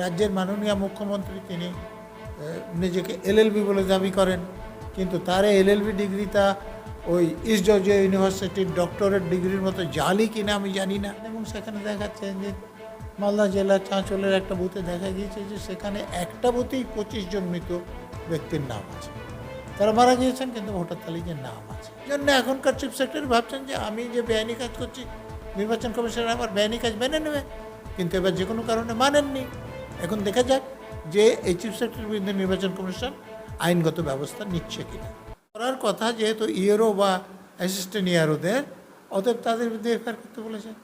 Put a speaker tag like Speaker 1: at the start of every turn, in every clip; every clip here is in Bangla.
Speaker 1: রাজ্যের মাননীয় মুখ্যমন্ত্রী তিনি নিজেকে এলএলবি বলে দাবি করেন, কিন্তু তার এলএলবি ডিগ্রিটা ওই ইস্ট জর্জিয়া ইউনিভার্সিটির ডক্টরেট ডিগ্রির মতো জালি কিনা আমি জানি না। এবং সেখানে দেখাচ্ছে যে মালদা জেলার চাঁচলের একটা বুথে দেখা গিয়েছে যে সেখানে একটা বুথেই পঁচিশ জন মৃত ব্যক্তির নাম আছে। তারা মারা গিয়েছেন, কিন্তু ভোটার তালিকায় নাম আছে। জন্য এখনকার চিফ সেক্রেটারি ভাবছেন যে আমি যে বেআইনি কাজ করছি, নির্বাচন কমিশন আমার বেআইনি কাজ মেনে নেবে, কিন্তু এবার যে কোনো কারণে মানেননি। এখন দেখা যাক যে এই চিফ সেক্রেটারির বিরুদ্ধে নির্বাচন কমিশন আইনগত ব্যবস্থা নিচ্ছে কিনা। করার কথা যেহেতু ইয়েরো বা অ্যাসিস্ট্যান্ট ইয়ারোদের অতএব তাদের বিরুদ্ধে এফআইআর করতে বলেছেন।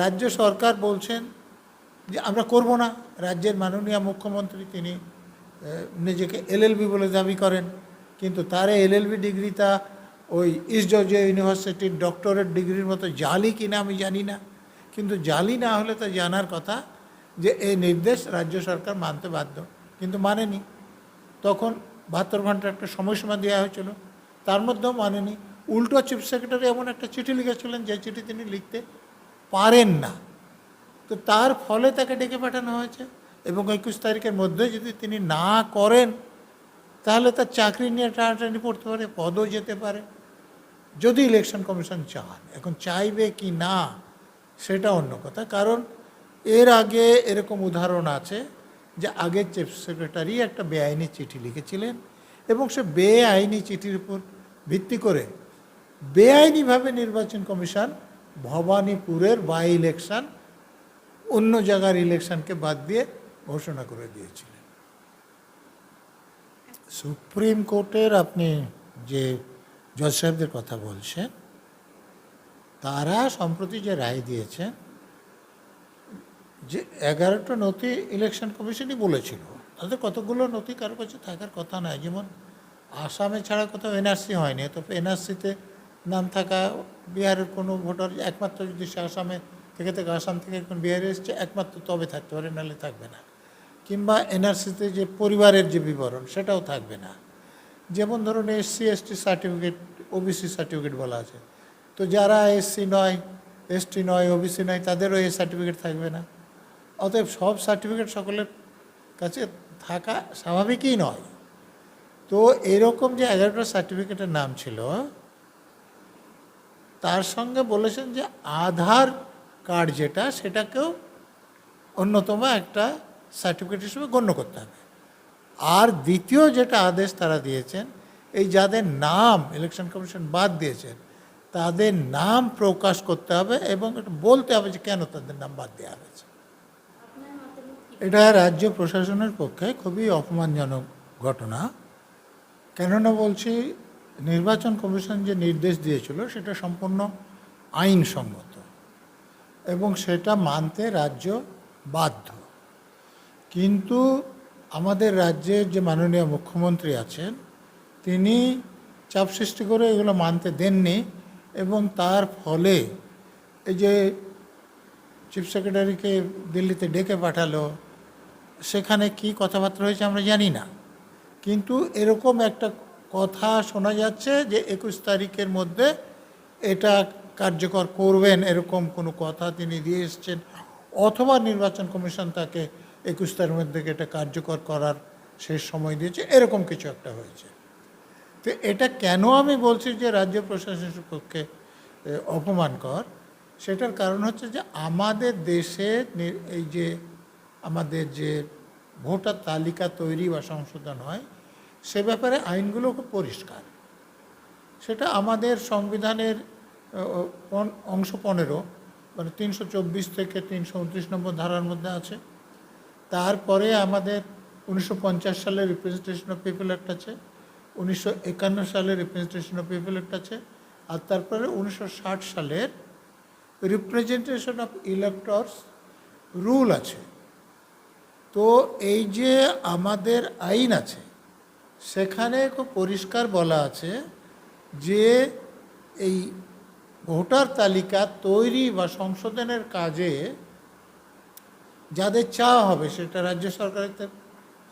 Speaker 1: রাজ্য সরকার বলছেন যে আমরা করব না। রাজ্যের মাননীয় মুখ্যমন্ত্রী তিনি নিজেকে এলএলবি বলে দাবি করেন। কিন্তু তার এলএলবি ডিগ্রিটা ওই ইস্ট জর্জিয়া ইউনিভার্সিটির ডক্টরেট ডিগ্রির মতো জালি কিনা আমি জানি না। কিন্তু জালি না হলে তো জানার কথা যে এই নির্দেশ রাজ্য সরকার মানতে বাধ্য, কিন্তু মানেনি। তখন বাহাত্তর ঘণ্টার একটা সময়সীমা দেওয়া হয়েছিল। তার মধ্যেও মানেনি। উল্টো চিফ সেক্রেটারি এমন একটা চিঠি লিখেছিলেন, যে চিঠি তিনি লিখতে পারেন না। তো তার ফলে তাকে ডেকে পাঠানো হয়েছে এবং একুশ তারিখের মধ্যে যদি তিনি না করেন, তাহলে তার চাকরি নিয়ে টানাটানি পড়তে পারে, পদও যেতে পারে। যদি ইলেকশন কমিশন চান, এখন চাইবে কি না, সেটা অন্য কথা। কারণ এর আগে এরকম উদাহরণ আছে যে আগের চিফ সেক্রেটারি একটা বেআইনি চিঠি লিখেছিলেন এবং সে বেআইনি চিঠির উপর ভিত্তি করে বেআইনিভাবে নির্বাচন কমিশন ভবানীপুরের বাই ইলেকশন অন্য জায়গার ইলেকশনকে বাদ দিয়ে ঘোষণা করে দিয়েছিলেন। সুপ্রিম কোর্টের আপনি যে জজ সাহেবদের কথা বলছেন, তারা সম্প্রতি যে রায় দিয়েছেন যে এগারোটা নথি ইলেকশন কমিশনই বলেছিল তাদের কতগুলো নথি কারও কাছে থাকার কথা নয় যেমন আসামে ছাড়া কোথাও এনআরসি হয়নি তো এনআরসিতে নাম থাকা বিহারের কোনো ভোটার একমাত্র যদি সে আসামে থেকে থেকে, আসাম থেকে এখন বিহারে এসছে, একমাত্র তবে থাকতে পারে, নাহলে থাকবে না। কিংবা এনআরসিতে যে পরিবারের যে বিবরণ, সেটাও থাকবে না। যেমন ধরুন SC ST certificate OBC certificate বলা আছে। তো যারা এসসি নয় এসটি নয় ওবিসি নয়, তাদেরও এই সার্টিফিকেট থাকবে না। অতএব সব সার্টিফিকেট সকলের কাছে থাকা স্বাভাবিকই নয়। তো এরকম যে এগারোটা সার্টিফিকেটের নাম ছিল, তার সঙ্গে বলেছেন যে আধার কার্ড যেটা, সেটাকেও অন্যতম একটা সার্টিফিকেট হিসেবে গণ্য করতে হবে। আর দ্বিতীয় যেটা আদেশ তারা দিয়েছেন, এই যাদের নাম ইলেকশন কমিশন বাদ দিয়েছেন, তাদের নাম প্রকাশ করতে হবে এবং বলতে হবে যে কেন তাদের নাম বাদ দেওয়া হয়েছে। এটা রাজ্য প্রশাসনের পক্ষে খুবই অপমানজনক ঘটনা। কেননা বলছি, নির্বাচন কমিশন যে নির্দেশ দিয়েছিল, সেটা সম্পূর্ণ আইনসম্মত এবং সেটা মানতে রাজ্য বাধ্য। কিন্তু আমাদের রাজ্যের যে মাননীয় মুখ্যমন্ত্রী আছেন, তিনি চাপ সৃষ্টি করে এগুলো মানতে দেননি এবং তার ফলে এই যে চিফ সেক্রেটারিকে দিল্লিতে ডেকে পাঠালো সেখানে কি কথাবার্তা হয়েছে আমরা জানি না। কিন্তু এরকম একটা কথা শোনা যাচ্ছে যে একুশ তারিখের মধ্যে এটা কার্যকর করবেন এরকম কোনো কথা তিনি দিয়ে এসছেন, অথবা নির্বাচন কমিশন তাকে একুশ তারিখের মধ্যে এটা কার্যকর করার শেষ সময় দিয়েছে, এরকম কিছু একটা হয়েছে। তো এটা কেন আমি বলছি যে রাজ্য প্রশাসনের পক্ষে অপমানকর? সেটার কারণ হচ্ছে যে আমাদের দেশে এই যে আমাদের যে ভোটার তালিকা তৈরি বা সংশোধন হয়, সে ব্যাপারে আইনগুলো খুব পরিষ্কার। সেটা আমাদের সংবিধানের অংশ পনেরো মানে তিনশো চব্বিশ থেকে তিনশো উনত্রিশ নম্বর ধারার মধ্যে আছে। তারপরে আমাদের উনিশশো পঞ্চাশ সালের রিপ্রেজেন্টেশন অফ পিপল অ্যাক্ট আছে, উনিশশো একান্ন সালের রিপ্রেজেন্টেশন অফ পিপল অ্যাক্ট আছে, আর তারপরে উনিশশো ষাট সালের রিপ্রেজেন্টেশন অফ ইলেক্টরস রুল আছে। তো এই যে আমাদের আইন আছে, সেখানে খুব পরিষ্কার বলা আছে যে এই ভোটার তালিকা তৈরি বা সংশোধনের কাজে যাদের চাওয়া হবে, সেটা রাজ্য সরকারের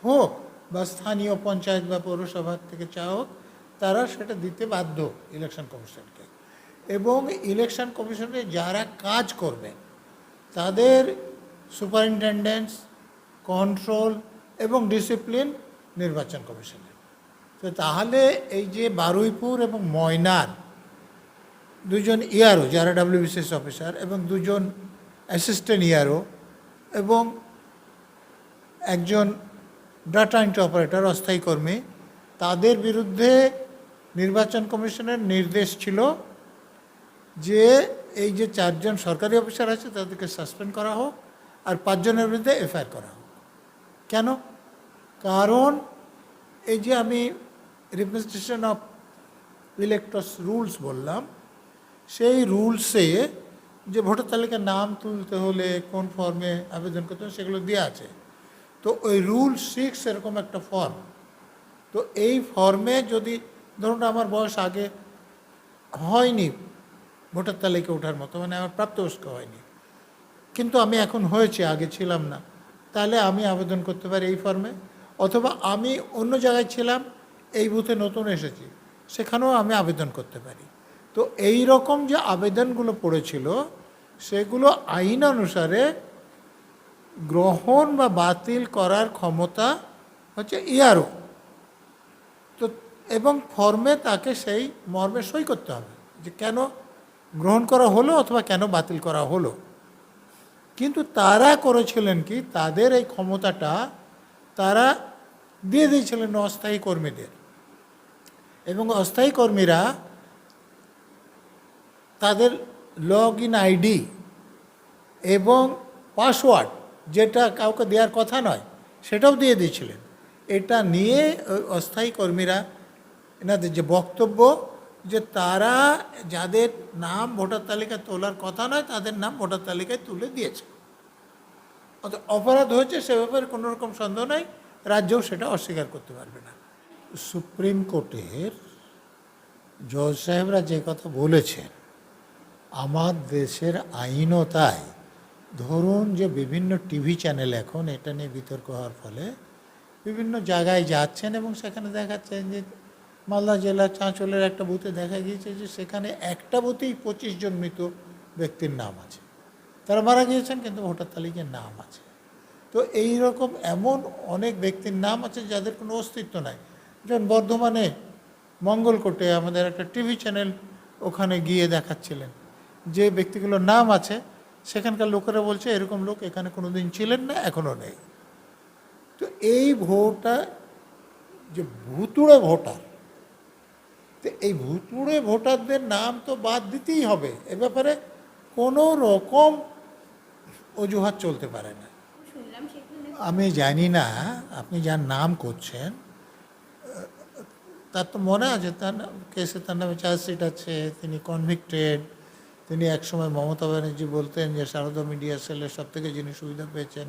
Speaker 1: হোক বা স্থানীয় পঞ্চায়েত বা পৌরসভার থেকে চাওয়া হোক, তারা সেটা দিতে বাধ্য ইলেকশন কমিশনকে। এবং ইলেকশন কমিশনে যারা কাজ করবেন, তাদের সুপারিনটেন্ডেন্টস কন্ট্রোল এবং ডিসিপ্লিন নির্বাচন কমিশনের। তো তাহলে এই যে বারুইপুর এবং ময়নার দুজন ইয়ারও যারা ডাব্লিউবিসিএস অফিসার এবং দুজন অ্যাসিস্ট্যান্ট ইয়ারও এবং একজন ডাটা এন্ট্রি অপারেটর অস্থায়ী কর্মী, তাদের বিরুদ্ধে নির্বাচন কমিশনের নির্দেশ ছিল যে এই যে চারজন সরকারি অফিসার আছে, তাদেরকে সাসপেন্ড করা হোক, আর পাঁচজনের বিরুদ্ধে এফআইআর করা হোক। কেন? কারণ এই যে আমি রিপ্রেজেন্টেশন অফ ইলেক্ট্রস রুলস বললাম, সেই রুলসে যে ভোটার তালিকার নাম তুলতে হলে, কোন ফর্মে আবেদন করতে হবে সেগুলো দেওয়া আছে। তো ওই রুল সিক্স এরকম একটা ফর্ম তো এই ফর্মে যদি ধরুন আমার বয়স আগে হয়নি ভোটার তালিকা ওঠার মতো মানে আমার প্রাপ্তবয়স্ক হয়নি। কিন্তু আমি এখন হয়েছে, আগে ছিলাম না। তাহলে আমি আবেদন করতে পারি এই ফর্মে অথবা আমি অন্য জায়গায় ছিলাম, এই বুথে নতুন এসেছি, সেখানেও আমি আবেদন করতে পারি। তো এই রকম যে আবেদনগুলো পড়েছিল, সেগুলো আইন অনুসারে গ্রহণ বা বাতিল করার ক্ষমতা হচ্ছে ইয়ারও। তো এবং ফর্মে তাকে সেই মর্মে সই করতে হবে যে কেন গ্রহণ করা হলো অথবা কেন বাতিল করা হলো। কিন্তু তারা করেছিলেন কি? তাদের এই ক্ষমতাটা তারা দিয়ে দিয়েছিলেন অস্থায়ী কর্মীদের। এবং অস্থায়ী কর্মীরা তাদের লগ ইন আইডি এবং পাসওয়ার্ড যেটা কাউকে দেওয়ার কথা নয়, সেটাও দিয়ে দিয়েছিলেন। এটা নিয়ে অস্থায়ী কর্মীরা, এনাদের যে বক্তব্য যে তারা যাদের নাম ভোটার তালিকায় তোলার কথা নয়, তাদের নাম ভোটার তালিকায় তুলে দিয়েছে। অত অপরাধ হয়েছে সে ব্যাপারে কোনো রকম সন্দেহ নাই, রাজ্যও সেটা অস্বীকার করতে পারবে না। সুপ্রিম কোর্টের জজ সাহেবরা যে কথা বলেছেন, আমার দেশের আইনও তাই ধরুন যে বিভিন্ন টিভি চ্যানেল এখন এটা নিয়ে বিতর্ক হওয়ার ফলে বিভিন্ন জায়গায় যাচ্ছেন এবং সেখানে দেখাচ্ছেন যে মালদা জেলার চাঁচলের একটা বুথে দেখা গিয়েছে যে সেখানে একটা বুথেই পঁচিশ জন মৃত ব্যক্তির নাম আছে। তারা মারা গিয়েছেন কিন্তু ভোটার তালিকায় নাম আছে। তো এই রকম এমন অনেক ব্যক্তির নাম আছে যাদের কোনো অস্তিত্ব নাই। যেমন বর্ধমানে মঙ্গলকোটে আমাদের একটা টিভি চ্যানেল ওখানে গিয়ে দেখাচ্ছিলেন। যে ব্যক্তিগুলোর নাম আছে, সেখানকার লোকেরা বলছে এরকম লোক এখানে কোনো দিন ছিলেন না, এখনও নেই। তো এই ভোটটা যে ভুতুড়ে ভোটার তো এই ভুতুড়ে ভোটারদের নাম তো বাদ দিতেই হবে। এ ব্যাপারে কোনো রকম অজুহাত চলতে পারে না। আমি জানি না আপনি যার নাম করছেন তার তো মনে আছে তার কেসে তার নামে চার্জশিট আছে তিনি কনভিক্টেড তিনি একসময় মমতা ব্যানার্জি বলতেন যে সারদা মিডিয়া সেলের সব থেকে যিনি সুবিধা পেয়েছেন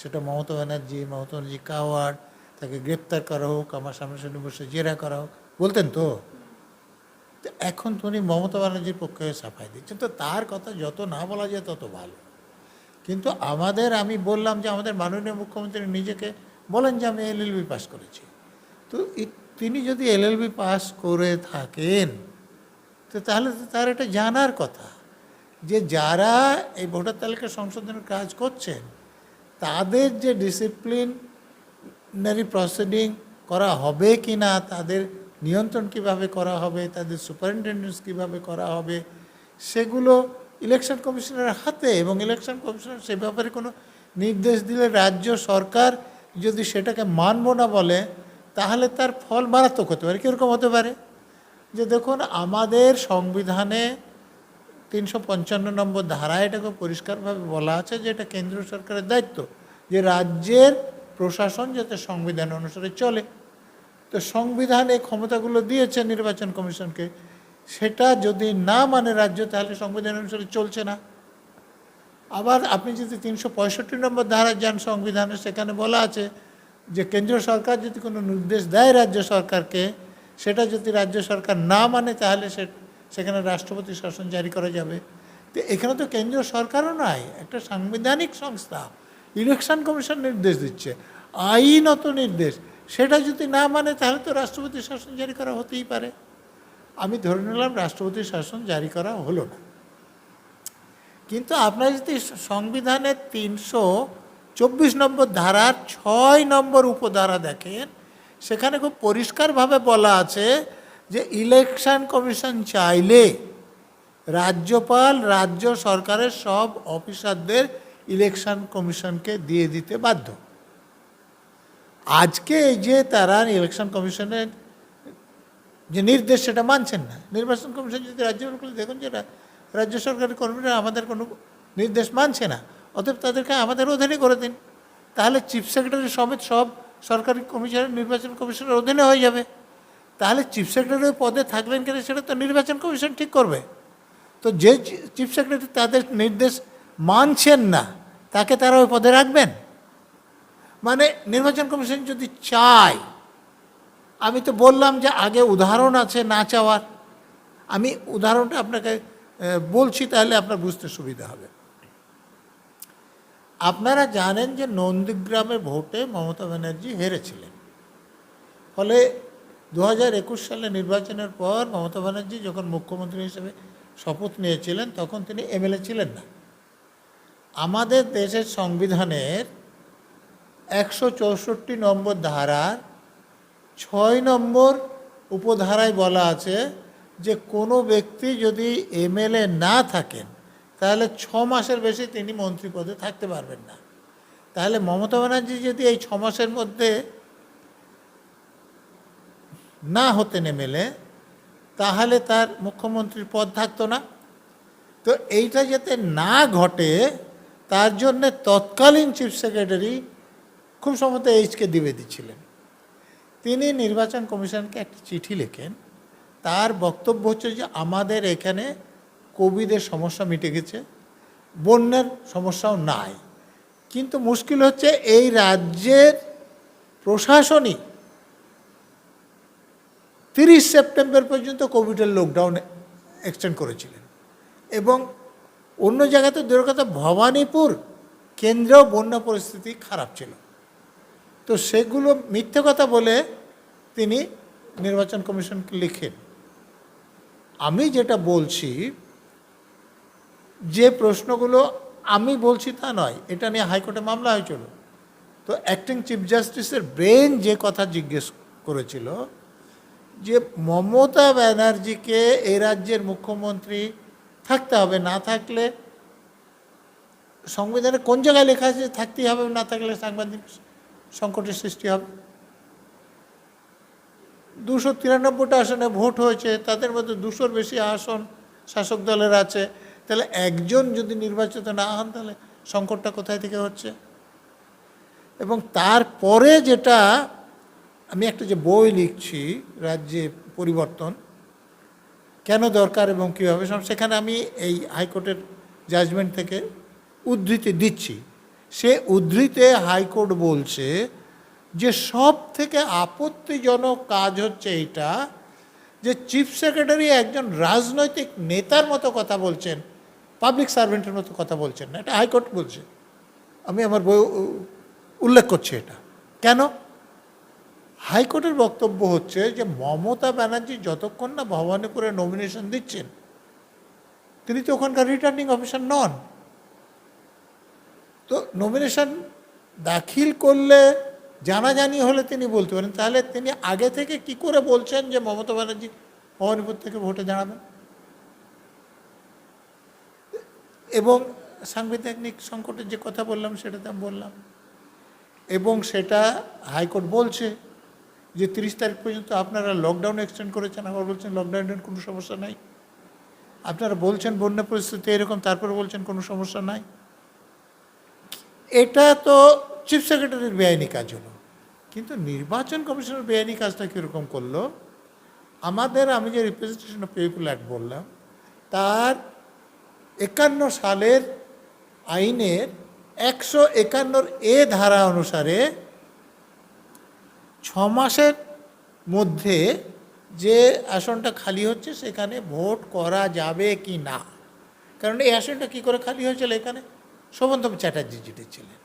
Speaker 1: সেটা মমতা ব্যানার্জি মমতা ব্যানার্জি কাওয়ার্ড তাকে গ্রেপ্তার করা হোক আমার সামনাসামনি বসে জেরা করা হোক। বলতেন তো? এখন তো উনি মমতা ব্যানার্জির পক্ষে সাফাই দিচ্ছেন তো তার কথা যত না বলা যায় তত ভালো। কিন্তু আমাদের, আমি বললাম যে আমাদের মাননীয় মুখ্যমন্ত্রী নিজেকে বলেন যে আমি এলএলবি পাস করেছি। তো তিনি যদি এলএলবি পাস করে থাকেন, তো তাহলে তো তার এটা জানার কথা। যে যারা এই ভোটার তালিকা সংশোধনের কাজ করছেন, তাদের যে ডিসিপ্লিনারি প্রসিডিং করা হবে কি না তাদের নিয়ন্ত্রণ কীভাবে করা হবে, তাদের সুপারিনটেন্ডেন্স কীভাবে করা হবে, সেগুলো ইলেকশন কমিশনের হাতে এবং ইলেকশন কমিশনার সে ব্যাপারে কোনো নির্দেশ দিলে রাজ্য সরকার যদি সেটাকে মানব না বলে, তাহলে তার ফল মারাত্মক হতে পারে। কীরকম হতে পারে? যে দেখুন, আমাদের সংবিধানে তিনশো পঞ্চান্ন নম্বর ধারায় এটাকে পরিষ্কারভাবে বলা আছে যে এটা কেন্দ্রীয় সরকারের দায়িত্ব, যে রাজ্যের প্রশাসন যাতে সংবিধান অনুসারে চলে। তো সংবিধান এই ক্ষমতাগুলো দিয়েছে নির্বাচন কমিশনকে, সেটা যদি না মানে রাজ্য, তাহলে সংবিধান অনুসারে চলছে না। আবার আপনি যদি তিনশো পঁয়ষট্টি নম্বর ধারা যান সংবিধানে, সেখানে বলা আছে যে কেন্দ্রীয় সরকার যদি কোনো নির্দেশ দেয় রাজ্য সরকারকে, সেটা যদি রাজ্য সরকার না মানে তাহলে সে, সেখানে রাষ্ট্রপতি শাসন জারি করা যাবে। তো এখানে তো কেন্দ্রীয় সরকারও নয় একটা সাংবিধানিক সংস্থা, ইলেকশন কমিশন নির্দেশ দিচ্ছে, আইনত নির্দেশ। সেটা যদি না মানে তাহলে তো রাষ্ট্রপতি শাসন জারি করা হতেই পারে। আমি ধরে নিলাম রাষ্ট্রপতি শাসন জারি করা হলো না। কিন্তু আপনার যদি সংবিধানের তিনশো চব্বিশ নম্বর ধারার ছয় নম্বর উপধারা দেখেন, সেখানে খুব পরিষ্কারভাবে বলা আছে যে ইলেকশন কমিশন চাইলে রাজ্যপাল, রাজ্য সরকারের সব অফিসারদের ইলেকশন কমিশনকে দিয়ে দিতে বাধ্য। আজকে এই যে তারা ইলেকশন কমিশনের যে নির্দেশ, সেটা মানছেন না। নির্বাচন কমিশন যদি রাজ্য সরকার দেখুন যে রাজ্য সরকারের কর্মীরা আমাদের কোনো নির্দেশ মানছে না, অতএব তাদেরকে আমাদের অধীনে করে দিন। তাহলে চিফ সেক্রেটারি সমেত সব সরকারি কমিশনের নির্বাচন কমিশনের অধীনে হয়ে যাবে। তাহলে চিফ সেক্রেটারি পদে থাকবেন কেন, সেটা তো নির্বাচন কমিশন ঠিক করবে। তো যে চিফ সেক্রেটারি তাদের নির্দেশ মানছেন না, তাকে তারা ওই পদে রাখবেন? মানে নির্বাচন কমিশন যদি চায়, আমি তো বললাম যে আগে উদাহরণ আছে না চাওয়ার। আমি উদাহরণটা আপনাকে বলছি তাহলে আপনার বুঝতে সুবিধা হবে। আপনারা জানেন যে নন্দীগ্রামের ভোটে মমতা ব্যানার্জি হেরেছিলেন। ফলে দু হাজার একুশ সালে নির্বাচনের পর মমতা ব্যানার্জি যখন মুখ্যমন্ত্রী হিসেবে শপথ নিয়েছিলেন, তখন তিনি এমএলএ ছিলেন না। আমাদের দেশের সংবিধানের একশো চৌষট্টি নম্বর ধারার ছয় নম্বর উপধারায় বলা আছে যে কোনো ব্যক্তি যদি এমএলএ না থাকেন, তাহলে ছ মাসের বেশি তিনি মন্ত্রী পদে থাকতে পারবেন না। তাহলে মমতা ব্যানার্জি যদি এই ছ মাসের মধ্যে না হতেন এমএলএ, তাহলে তার মুখ্যমন্ত্রীর পদ থাকতো না। তো এইটা যাতে না ঘটে, তার জন্যে তৎকালীন চিফ সেক্রেটারি খুব সম্ভবত এইচকে দ্বিবেদী ছিলেন। তিনি নির্বাচন কমিশনকে একটি চিঠি লেখেন। তার বক্তব্য হচ্ছে যে, আমাদের এখানে কোভিডের সমস্যা মিটে গেছে, বন্যার সমস্যাও নাই। কিন্তু মুশকিল হচ্ছে এই রাজ্যের প্রশাসনই তিরিশ সেপ্টেম্বর পর্যন্ত কোভিডের লকডাউন এক্সটেন্ড করেছিলেন। এবং অন্য জায়গাতে দূরের কথা ভবানীপুর কেন্দ্রেও বন্যা পরিস্থিতি খারাপ ছিল। তো সেগুলো মিথ্যে কথা বলে তিনি নির্বাচন কমিশনকে লিখেন। আমি যেটা বলছি, যে প্রশ্নগুলো আমি বলছি তা নয়, এটা নিয়ে হাইকোর্টে মামলা হয়েছিল। তো অ্যাক্টিং চিফ জাস্টিসের ব্রেন যে কথা জিজ্ঞেস করেছিল, যে মমতা ব্যানার্জিকে এই রাজ্যের মুখ্যমন্ত্রী থাকতে হবে, না থাকলে সংবিধানে কোন জায়গায় লেখা আছে থাকতেই হবে, না থাকলে সাংবাদিক সংকটের সৃষ্টি হবে। দুশো তিরানব্বইটা আসনে ভোট হয়েছে, তাদের মধ্যে দুশোর বেশি আসন শাসক দলের আছে। তাহলে একজন যদি নির্বাচিত না হন, তাহলে সংকটটা কোথায় থেকে হচ্ছে? এবং তারপরে যেটা, আমি একটা যে বই লিখছি, রাজ্যে পরিবর্তন, কেন দরকার এবং কীভাবে, সেখানে আমি এই হাইকোর্টের জাজমেন্ট থেকে উদ্ধৃতি দিচ্ছি। সে উদ্ধৃতে হাইকোর্ট বলছে যে সব থেকে আপত্তিজনক কাজ হচ্ছে এইটা যে চিফ সেক্রেটারি একজন রাজনৈতিক নেতার মতো কথা বলছেন, পাবলিক সার্ভেন্টের মতো কথা বলছেন না। এটা হাইকোর্ট বলছে। আমি আমার বই উল্লেখ করছি এটা। কেন? হাইকোর্টের বক্তব্য হচ্ছে যে মমতা ব্যানার্জি যতক্ষণ না ভবানীপুরে নমিনেশন দিচ্ছেন, তিনি তো ওখানকার রিটার্নিং অফিসার নন। তো নমিনেশন দাখিল করলে জানাজানি হলে তিনি বলতে পারেন। তাহলে তিনি আগে থেকে কি করে বলছেন যে মমতা ব্যানার্জি ভবানীপুর থেকে ভোটে দাঁড়াবেন এবং সাংবিধানিক সংকটের যে কথা বললাম সেটা তো আমি বললাম। এবং সেটা হাইকোর্ট বলছে যে তিরিশ তারিখ পর্যন্ত আপনারা লকডাউন এক্সটেন্ড করেছেন। আবার বলছেন লকডাউনের কোনো সমস্যা নাই। আপনারা বলছেন বন্যা পরিস্থিতি এরকম, তারপরে বলছেন কোনো সমস্যা নাই। এটা তো চিফ সেক্রেটারির বেআইনি কাজ হলো। কিন্তু নির্বাচন কমিশনের বেআইনি কাজটা কীরকম করল? আমাদের, আমি যে রিপ্রেজেন্টেশন অফ পিপুল অ্যাক্ট বললাম, তার একান্ন সালের আইনের একশো একান্নর এ ধারা অনুসারে ছ মাসের মধ্যে যে আসনটা খালি হচ্ছে, সেখানে ভোট করা যাবে কি না? কারণ এই আসনটা কী করে খালি হয়েছিল এখানে? শোভনতম চ্যাটার্জি জিতেছিলেন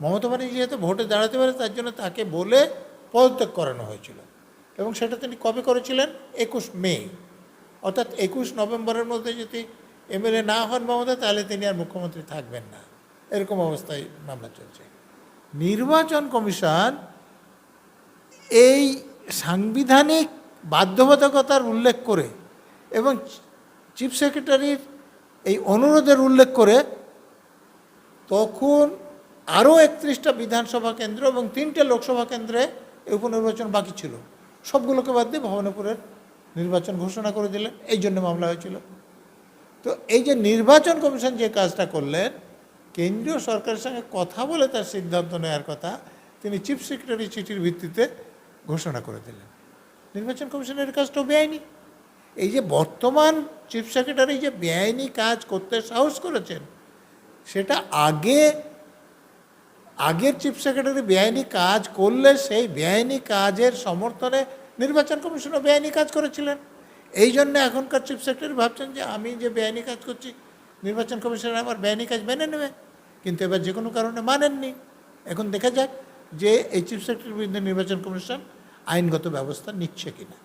Speaker 1: মমতা ব্যানার্জি যেহেতু ভোটে দাঁড়াতে পারে, তার জন্য তাকে বলে পদত্যাগ করানো হয়েছিল। এবং সেটা তিনি কবে করেছিলেন? একুশ মে। অর্থাৎ একুশ নভেম্বরের মধ্যে যদি এমএলএ না হন মমতা, তাহলে তিনি আর মুখ্যমন্ত্রী থাকবেন না। এরকম অবস্থায় মামলা চলছে। নির্বাচন কমিশন এই সাংবিধানিক বাধ্যবাধকতার উল্লেখ করে এবং চিফ সেক্রেটারির এই অনুরোধের উল্লেখ করে তখন আরও একত্রিশটা বিধানসভা কেন্দ্র এবং তিনটে লোকসভা কেন্দ্রে এই উপনির্বাচন বাকি ছিল। সবগুলোকে বাদ দিয়ে ভবনপুরের নির্বাচন ঘোষণা করে দিলেন। এই জন্য মামলা হয়েছিল। তো এই যে নির্বাচন কমিশন যে কাজটা করলেন, কেন্দ্রীয় সরকারের সঙ্গে কথা বলে তার সিদ্ধান্ত নেওয়ার কথা তিনি চিফ সেক্রেটারি চিঠির ভিত্তিতে ঘোষণা করে দিলেন। নির্বাচন কমিশনের কাজটাও বেআইনি। এই যে বর্তমান চিফ সেক্রেটারি যে বেআইনি কাজ করতে সাহস করেছেন সেটা আগে, আগের চিফ সেক্রেটারি বেআইনি কাজ করলে সেই বেআইনি কাজের সমর্থনে নির্বাচন কমিশনও বেআইনি কাজ করেছিলেন। এই জন্য এখনকার চিফ সেক্রেটারি ভাবছেন যে আমি যে বেআইনি কাজ করছি, নির্বাচন কমিশন আমার বেআইনি কাজ মেনে নেবে। কিন্তু এবার যে কোনো কারণে মানেননি। এখন দেখা যাক যে এই চিফ সেক্রেটারির বিরুদ্ধে নির্বাচন কমিশন আইনগত ব্যবস্থা নিচ্ছে কিনা।